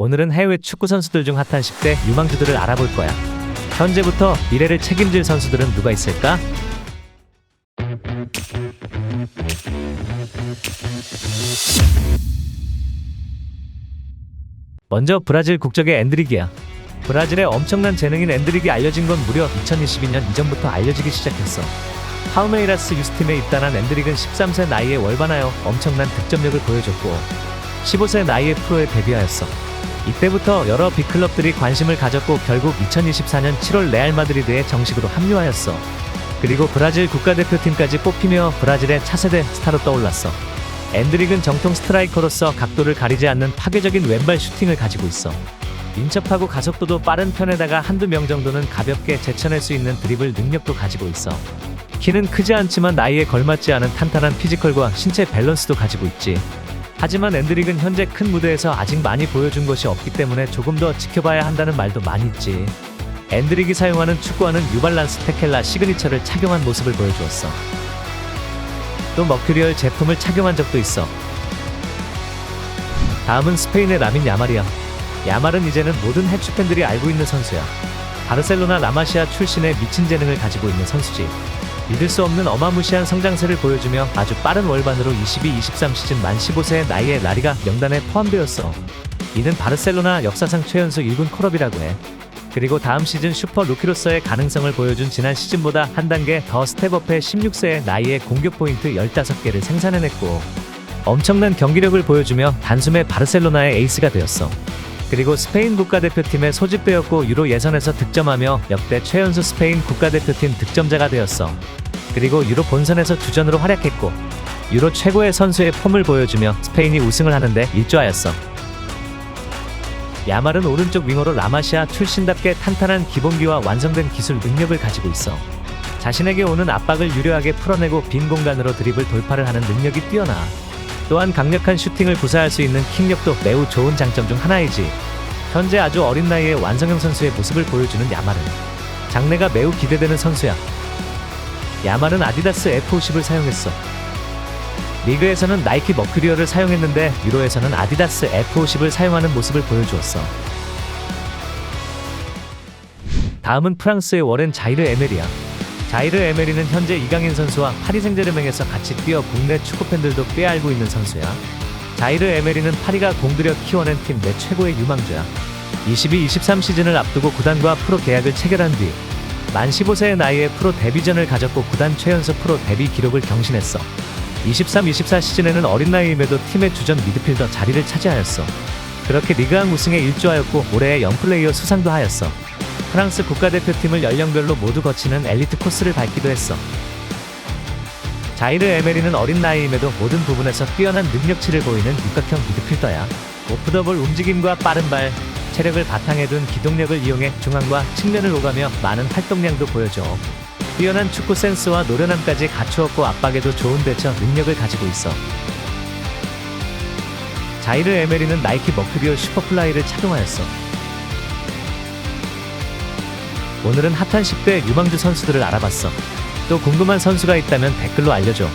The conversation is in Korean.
오늘은 해외 축구 선수들 중 핫한 10대 유망주들을 알아볼 거야. 현재부터 미래를 책임질 선수들은 누가 있을까? 먼저 브라질 국적의 엔드릭이야. 브라질의 엄청난 재능인 엔드릭이 알려진 건 무려 2022년 이전부터 알려지기 시작했어. 파우메이라스 유스팀에 입단한 엔드릭은 13세 나이에 월반하여 엄청난 득점력을 보여줬고 15세 나이에 프로에 데뷔하였어. 이때부터 여러 빅클럽들이 관심을 가졌고 결국 2024년 7월 레알 마드리드에 정식으로 합류하였어. 그리고 브라질 국가대표팀까지 뽑히며 브라질의 차세대 스타로 떠올랐어. 엔드릭은 정통 스트라이커로서 각도를 가리지 않는 파괴적인 왼발 슈팅을 가지고 있어. 민첩하고 가속도도 빠른 편에다가 한두 명 정도는 가볍게 제쳐낼 수 있는 드리블 능력도 가지고 있어. 키는 크지 않지만 나이에 걸맞지 않은 탄탄한 피지컬과 신체 밸런스도 가지고 있지. 하지만 엔드릭은 현재 큰 무대에서 아직 많이 보여준 것이 없기 때문에 조금 더 지켜봐야 한다는 말도 많이 있지. 엔드릭이 사용하는 축구화는 뉴발란스 테켈라 시그니처를 착용한 모습을 보여주었어. 또 머큐리얼 제품을 착용한 적도 있어. 다음은 스페인의 라민 야말이야. 야말은 이제는 모든 해추 팬들이 알고 있는 선수야. 바르셀로나 라마시아 출신의 미친 재능을 가지고 있는 선수지. 믿을 수 없는 어마무시한 성장세를 보여주며 아주 빠른 월반으로 22-23 시즌 만 15세의 나이에 라리가 명단에 포함되었어. 이는 바르셀로나 역사상 최연소 1군 콜업이라고 해. 그리고 다음 시즌 슈퍼 루키로서의 가능성을 보여준 지난 시즌보다 한 단계 더 스텝업해 16세의 나이에 공격 포인트 15개를 생산해냈고 엄청난 경기력을 보여주며 단숨에 바르셀로나의 에이스가 되었어. 그리고 스페인 국가대표팀에 소집되었고 유로 예선에서 득점하며 역대 최연소 스페인 국가대표팀 득점자가 되었어. 그리고 유로 본선에서 주전으로 활약했고 유로 최고의 선수의 폼을 보여주며 스페인이 우승을 하는데 일조하였어. 야말은 오른쪽 윙어로 라마시아 출신답게 탄탄한 기본기와 완성된 기술 능력을 가지고 있어. 자신에게 오는 압박을 유려하게 풀어내고 빈 공간으로 드리블 돌파를 하는 능력이 뛰어나. 또한 강력한 슈팅을 구사할 수 있는 킥력도 매우 좋은 장점 중 하나이지. 현재 아주 어린 나이에 완성형 선수의 모습을 보여주는 야말은 장래가 매우 기대되는 선수야. 야말은 아디다스 F50을 사용했어. 리그에서는 나이키 머큐리어를 사용했는데 유로에서는 아디다스 F50을 사용하는 모습을 보여주었어. 다음은 프랑스의 워렌 자이르 에메리야. 자이르 에메리는 현재 이강인 선수와 파리 생제르맹에서 같이 뛰어 국내 축구 팬들도 꽤 알고 있는 선수야. 자이르 에메리는 파리가 공들여 키워낸 팀 내 최고의 유망주야. 22-23 시즌을 앞두고 구단과 프로 계약을 체결한 뒤 만 15세의 나이에 프로 데뷔전을 가졌고 구단 최연소 프로 데뷔 기록을 경신했어. 23-24 시즌에는 어린 나이임에도 팀의 주전 미드필더 자리를 차지하였어. 그렇게 리그왕 우승에 일조하였고 올해의 영플레이어 수상도 하였어. 프랑스 국가대표팀을 연령별로 모두 거치는 엘리트 코스를 밟기도 했어. 자이르 에메리는 어린 나이임에도 모든 부분에서 뛰어난 능력치를 보이는 육각형 미드필더야. 오프더볼 움직임과 빠른 발, 체력을 바탕에 둔 기동력을 이용해 중앙과 측면을 오가며 많은 활동량도 보여줘. 뛰어난 축구 센스와 노련함까지 갖추었고 압박에도 좋은 대처 능력을 가지고 있어. 자이르 에메리는 나이키 머큐리어 슈퍼플라이를 착용하였어. 오늘은 핫한 10대 유망주 선수들을 알아봤어. 또 궁금한 선수가 있다면 댓글로 알려줘.